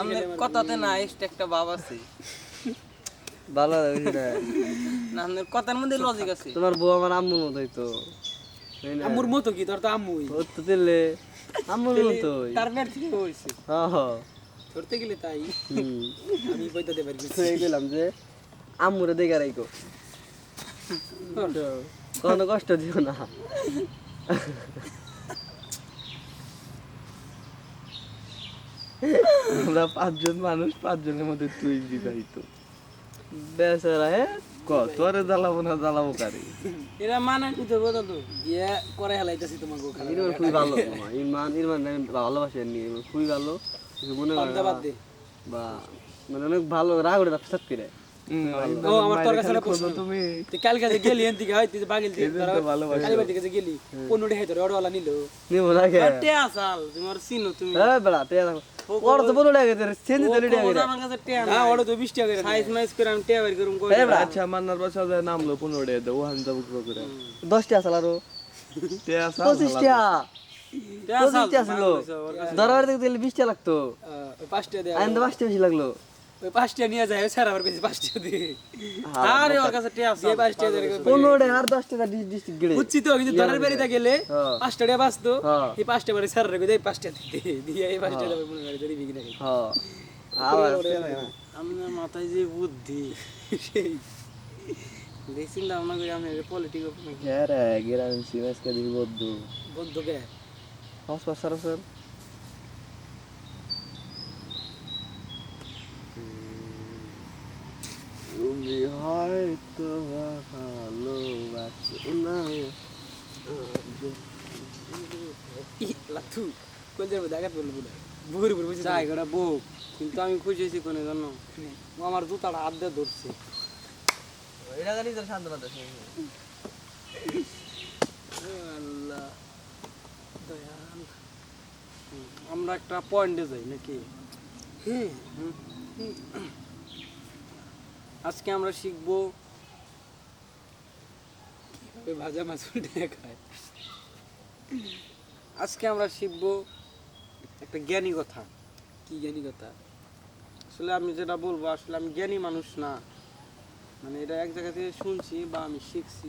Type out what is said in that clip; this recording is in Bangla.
আপনার কথাতে না একটা ভাব আছে। ভালো লাগছে না। না আপনার কথার মধ্যে লজিক আছে। তোমার বউ আমার আম্মুর মতোই তো। আম্মুর মতো কি? তোর তো আম্মুই। ওর তো দিলে। আম্মুর মতোই। তার পেট থেকে হয়েছে। হ্যাঁ হ্যাঁ ধরতে গেলে তাই। আমি বইতে পারি এই গেলাম যে আম্মুরে দেখে রাইকো কোনো কষ্ট দিও না। আমরা পাঁচজন মানুষ পাঁচজনের মধ্যে তুই বিবাহিত বেচারা হ্যাঁ? ক তোরে জ্বালাবো না জ্বালাবো কারে? এরা মানে নিতে বোঝা তো বিয়ে করে হেলাইতেছি তোমাকে ইরমান খুবই ভালো। ইরমান ইরমান আমি ভালোবাসি আর নি খুবই ভালো। মনে। দে। বা মানে অনেক ভালো রাগ ওটা ফসাদ করে ও আমার তোর কাছে প্রশ্ন। তুমি। কাল কাছে গেলি এন হয় তুই যে বাগিল তো যে গেলি পনেরো টাকা তোর অটোওয়ালা নিল। নিব না কে টেয়া সাল তোমার চিনো তুমি। হ্যাঁ বেড়া তে ওর তো বলো লাগে তোর চেঞ্জ আমার কাছে হ্যাঁ না তো বিশ টাকা করে সাইজ মাইজ করে আমি টেয়া বের করুম কই আচ্ছা মান্নার বাসা যায় নামলো পনেরো টাকা দেবো ওখান যাব করে 10 টা আসল আরও তে আসা 25 টা টেয়া 25 টা আসলো দরবার থেকে দিলে 20 টা লাগতো। আহ, ওই পাঁচটা তো 5 টা বেশি লাগল। ওই পাঁচটা নিয়ে যায় স্যার কাছে পাঁচটা দিয়ে আরে ওর কাছে টেয়া দিয়ে সাল পাঁচটা দিয়ে 15 আর 10 ডিস্ট্রিক্ট গেড়ে বুঝছি তো কিন্তু দরের বাড়িতে গেলে হ্যাঁ। পাঁচটা বাঁচতো। হ্যাঁ। এই পাঁচটা বাড়ি স্যার রেখে দেয় পাঁচটা দিতে দিয়ে এই পাঁচটা মনে করে যদি বিক্রি করে হ্যাঁ। আবার আপনার মাথায় যে বুদ্ধি সেই। দেখছেন না আমরা করি আমি পলিটিক্যাল হ্যাঁ রে গেরাম কে বদ্ধ। হাউস স্যার। তুমি হয়তো ভালোবাসো না। লাথু কোন যাবে দেখাত বলব বুড়া বুড়ি বুড়ি বুঝছি জায়গাটা বুক কিন্তু আমি খুঁজেছি কোনো জন্য। আমার জুতাটা হাত দিয়ে ধরছে। এটা জানি তোর শান্ত না আল্লাহ দয়াল। আমরা একটা পয়েন্টে যাই নাকি? হ্যাঁ। আজকে আমরা শিখব ভাজা মাছ উল্টে খায়। আজকে আমরা শিখব একটা জ্ঞানী কথা। কি জ্ঞানী কথা? আসলে আমি যেটা বলব, আসলে আমি জ্ঞানী মানুষ না। মানে এটা এক জায়গা থেকে শুনছি বা আমি শিখছি।